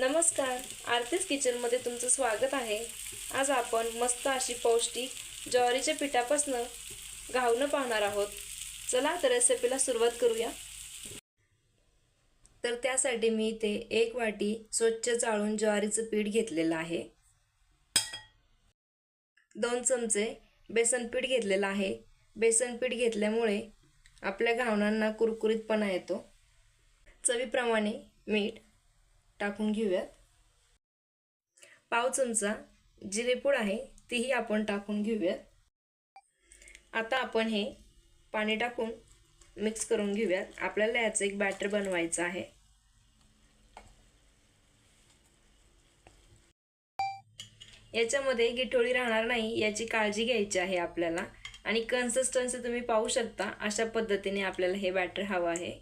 नमस्कार. आरतीच किचनमध्ये तुमचं स्वागत आहे. आज आपण मस्त अशी पौष्टिक ज्वारीच्या पिठापासनं घावणं पाहणार आहोत. चला तर रेसिपीला सुरुवात करूया. तर त्यासाठी मी इथे एक वाटी स्वच्छ चाळून ज्वारीचं पीठ घेतलेलं आहे. दोन चमचे बेसन पीठ घेतलेलं आहे. बेसन पीठ घेतल्यामुळे आपल्या घावणांना कुरकुरीतपणा येतो. चवीप्रमाणे मीठ टाकून घेऊयात. पाव चमचा जिरेपूड आहे तीही आपण टाकून घेऊयात. आता आपण हे पाणी टाकून मिक्स करून घेऊयात. आपल्याला याचं एक बॅटर बनवायचं आहे. याच्यामध्ये गिठोळी राहणार नाही याची काळजी घ्यायची आहे आपल्याला. आणि कन्सिस्टन्सी तुम्ही पाहू शकता अशा पद्धतीने आपल्याला हे बॅटर हवं आहे.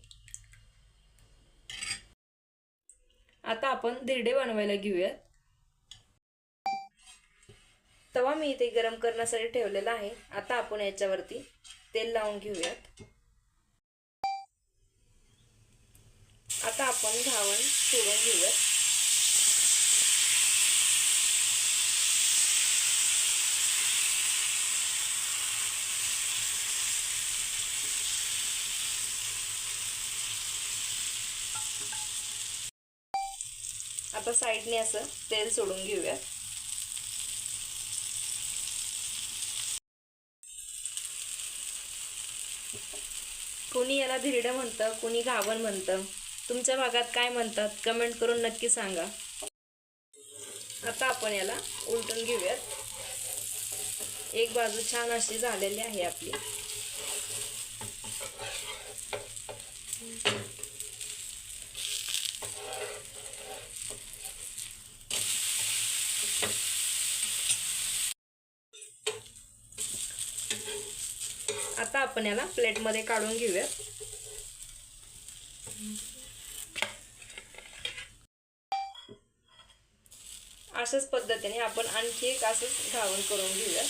आता आपण धिरडे बनवायला घेऊयात. तवा मी इथे गरम करण्यासाठी ठेवलेला आहे. आता आपण याच्यावरती तेल लावून घेऊयात. आता आपण घावण सोडून घेऊयात. आता साईडने असं तेल सोडून घेऊयात कोणी याला धिरडं म्हणतं कोणी घावन म्हणतं. तुमच्या भागात काय म्हणतात कमेंट करून नक्की सांगा. आता आपण याला उलटून घेऊयात. एक बाजू छान अशी झालेली आहे आपली. आता आपण याला प्लेटमध्ये काढून घेऊयात. अशाच पद्धतीने आपण आणखी एक असंच घावण करून घेऊयात.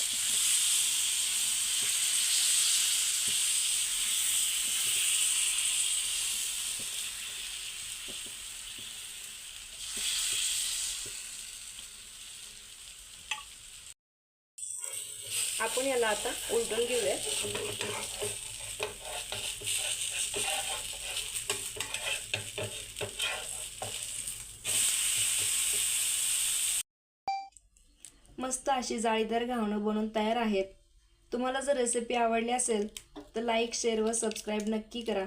आपण याला आता उलटून घेऊया. मस्त अशी जाळीदार घावणं बनवून तयार आहेत. तुम्हाला जर रेसिपी आवडली असेल तर लाईक शेअर व सबस्क्राईब नक्की करा.